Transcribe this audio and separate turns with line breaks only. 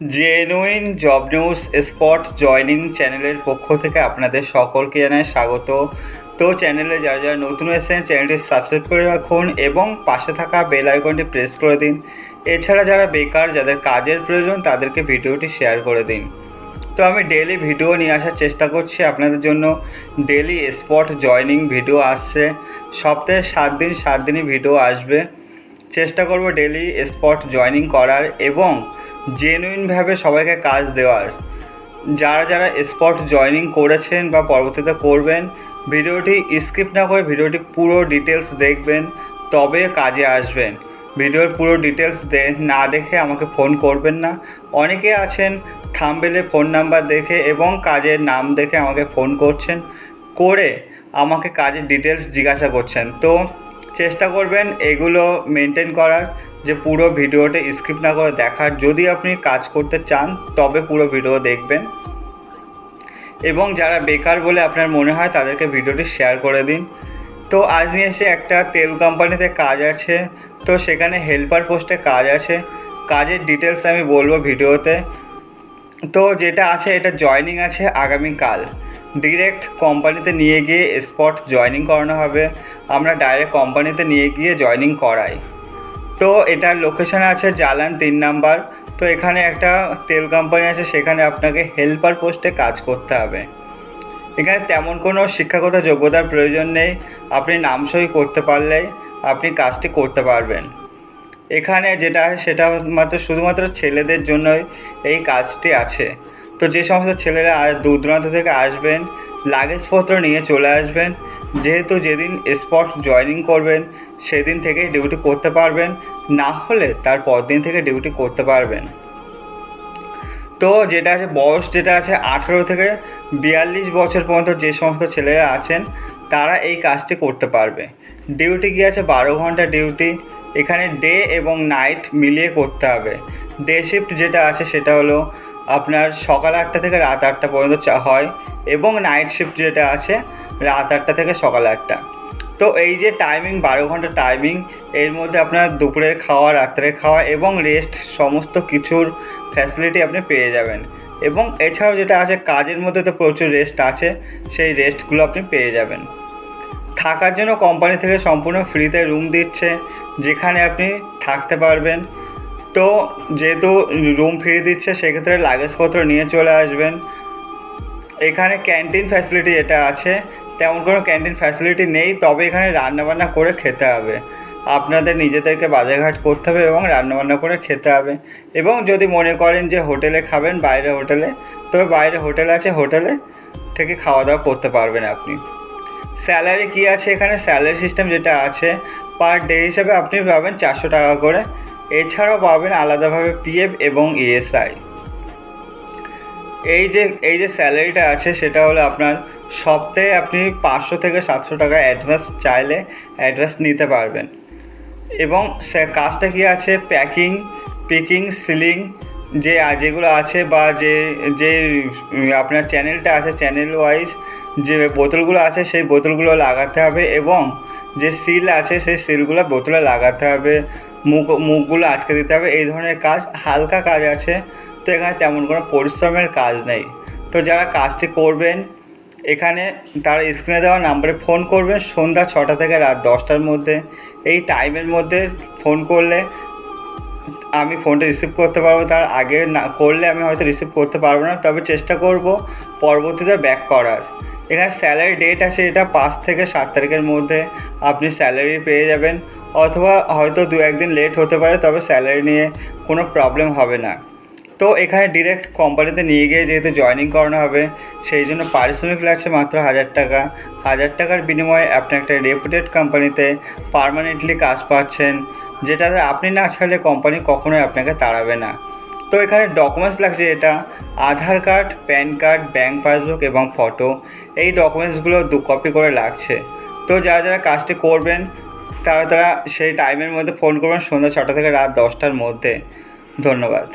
Genuine job news spot joining চ্যানেলের পক্ষ থেকে আপনাদের সকলকে জানাই স্বাগত। তো চ্যানেলে যারা যারা নতুন এসেছেন চ্যানেলটি সাবস্ক্রাইব করে রাখুন এবং পাশে থাকা বেল আইকনটি প্রেস করে দিন। এছাড়া যারা বেকার, যাদের কাজের প্রয়োজন, তাদেরকে ভিডিওটি শেয়ার করে দিন। তো আমি ডেলি ভিডিও নিয়ে আসার চেষ্টা করছি আপনাদের জন্য। ডেলি স্পট জয়নিং ভিডিও আসছে। সপ্তাহে সাত দিন, সাত দিনই ভিডিও আসবে। চেষ্টা করব ডেলি স্পট জয়নিং করার এবং জেনুইনভাবে সবাইকে কাজ দেওয়ার। যারা যারা স্পট জয়নিং করেছেন বা পরবর্তীতে করবেন, ভিডিওটি স্কিপ না করে ভিডিওটি পুরো ডিটেলস দেখবেন, তবে কাজে আসবেন। ভিডিওর পুরো ডিটেলস দে, না দেখে আমাকে ফোন করবেন না। অনেকে আছেন, থামবেলে ফোন নাম্বার দেখে এবং কাজের নাম দেখে আমাকে ফোন করছেন, করে আমাকে কাজের ডিটেলস জিজ্ঞাসা করছেন। তো চেষ্টা করবেন এগুলো মেনটেন করার, যে পুরো ভিডিওটা স্কিপ না করে দেখার। যদি আপনি কাজ করতে চান, তবে পুরো ভিডিও দেখবেন। এবং যারা বেকার বলে আপনার মনে হয়, তাদেরকে ভিডিওটি শেয়ার করে দিন। তো আজ নিয়ে এসে একটা তেল কোম্পানিতে কাজ আছে। তো সেখানে হেল্পার পোস্টে কাজ আছে। কাজের ডিটেলস আমি বলব ভিডিওতে। তো যেটা আছে, এটা জয়নিং আছে আগামীকাল। ডিরেক্ট কোম্পানিতে নিয়ে গিয়ে স্পট জয়নিং করানো হবে। আমরা ডাইরেক্ট কোম্পানিতে নিয়ে গিয়ে জয়নিং করাই। তো এটার লোকেশন আছে জালান তিন নাম্বার। তো এখানে একটা তেল কোম্পানি আছে, সেখানে আপনাকে হেল্পার পোস্টে কাজ করতে হবে। এখানে তেমন কোনো শিক্ষাগত যোগ্যতার প্রয়োজন নেই। আপনি নামসই করতে পারলেই আপনি কাজটি করতে পারবেন। এখানে যেটা সেটা মাত্র শুধুমাত্র ছেলেদের জন্যই এই কাজটি আছে। তো যে সমস্ত ছেলেরা আজ দূর দূরান্ত থেকে আসবেন, লাগেজপত্র নিয়ে চলে আসবেন, যেহেতু যেদিন স্পট জয়নিং করবেন, সেদিন থেকেই ডিউটি করতে পারবেন, না হলে তার পরদিন থেকে ডিউটি করতে পারবেন। তো যেটা আছে, বয়স যেটা আছে আঠেরো থেকে বিয়াল্লিশ বছর পর্যন্ত যে সমস্ত ছেলেরা আছেন, তারা এই কাজটি করতে পারবে। ডিউটি কি আছে? বারো ঘণ্টা ডিউটি এখানে ডে এবং নাইট মিলিয়ে করতে হবে। ডে শিফট যেটা আছে সেটা হলো আপনার সকাল আটটা থেকে রাত আটটা পর্যন্ত চা- হয় এবং নাইট শিফট যেটা আছে, রাত আটটা থেকে সকাল আটটা। তো এই যে টাইমিং বারো ঘণ্টা টাইমিং এর মধ্যে আপনার দুপুরের খাওয়া, রাত্রের খাওয়া এবং রেস্ট সমস্ত কিছুর ফ্যাসিলিটি আপনি পেয়ে যাবেন। এবং এছাড়াও যেটা আছে, কাজের মধ্যে তো প্রচুর রেস্ট আছে, সেই রেস্টগুলো আপনি পেয়ে যাবেন। থাকার জন্য কোম্পানি থেকে সম্পূর্ণ ফ্রিতে রুম দিচ্ছে, যেখানে আপনি থাকতে পারবেন। তো যেহেতু রুম ফ্রি দিচ্ছে, সেক্ষেত্রে লাগেজপত্র নিয়ে চলে আসবেন। এখানে ক্যান্টিন ফ্যাসিলিটি যেটা আছে, তেমন কোনো ক্যান্টিন ফ্যাসিলিটি নেই, তবে এখানে রান্নাবান্না করে খেতে হবে। আপনাদের নিজেদেরকে বাজারঘাট করতে হবে এবং রান্নাবান্না করে খেতে হবে। এবং যদি মনে করেন যে হোটেলে খাবেন, বাইরে হোটেলে, তবে বাইরে হোটেল আছে, হোটেলে থেকে খাওয়া দাওয়া করতে পারবেন আপনি। স্যালারি কী আছে এখানে? স্যালারি সিস্টেম যেটা আছে, পার ডে হিসাবে আপনি পাবেন চারশো টাকা করে। এছাড়াও পাবেন আলাদাভাবে পিএফ এবং ইএসআই এই যে এই যে স্যালারিটা আছে, সেটা হলো আপনার সপ্তাহে আপনি পাঁচশো থেকে সাতশো টাকা অ্যাডভান্স চাইলে অ্যাডভান্স নিতে পারবেন। এবং কাজটা কি আছে? প্যাকিং পিকিং সিলিং যে, যেগুলো আছে বা যে যে আপনার চ্যানেলটা আছে চ্যানেল ওয়াইজ যে বোতলগুলো আছে, সেই বোতলগুলো লাগাতে হবে এবং যে সিল আছে, সেই সিলগুলো বোতলে লাগাতে হবে। মুখ, মুখগুলো আটকে দিতে হবে। এই ধরনের কাজ, হালকা কাজ আছে। তো এখানে তেমন কোনো পরিশ্রমের কাজ নেই। তো যারা কাজটি করবেন, এখানে তারা স্ক্রিনে দেওয়া নাম্বারে ফোন করবেন। সন্ধ্যা ছটা থেকে রাত দশটার মধ্যে। এই টাইমের মধ্যে ফোন করলে আমি ফোনটা রিসিভ করতে পারব। তার আগে না, করলে আমি হয়তো রিসিভ করতে পারব না। তবে চেষ্টা করব পরবর্তীতে ব্যাক করার। এখানে স্যালারি ডেট আছে, এটা পাঁচ থেকে সাত তারিখের মধ্যে আপনি স্যালারি পেয়ে যাবেন। অথবা হয়তো দু একদিন লেট হতে পারে, তবে স্যালারি নিয়ে কোনো প্রবলেম হবে না। তো এখানে ডিরেক্ট কোম্পানিতে নিয়ে গিয়ে যেহেতু জয়েনিং করানো হবে, সেই জন্য পারিশ্রমিক লাগছে মাত্র হাজার টাকা। হাজার টাকার বিনিময়ে আপনি একটা রেপুটেড কোম্পানিতে পার্মানেন্টলি কাজ পাচ্ছেন, যেটাতে আপনি না ছাড়লে কোম্পানি কখনোই আপনাকে তাড়াবে না। তো এখানে ডকুমেন্টস লাগছে এটা, Aadhaar card, PAN card bank passbook এবং ফটো এই ডকুমেন্টসগুলো দু কপি করে লাগছে। তো যারা যারা কাজটি করবেন তারা তারা সেই টাইমের মধ্যে ফোন করবেন সন্ধ্যা ছটা থেকে রাত দশটার মধ্যে। ধন্যবাদ।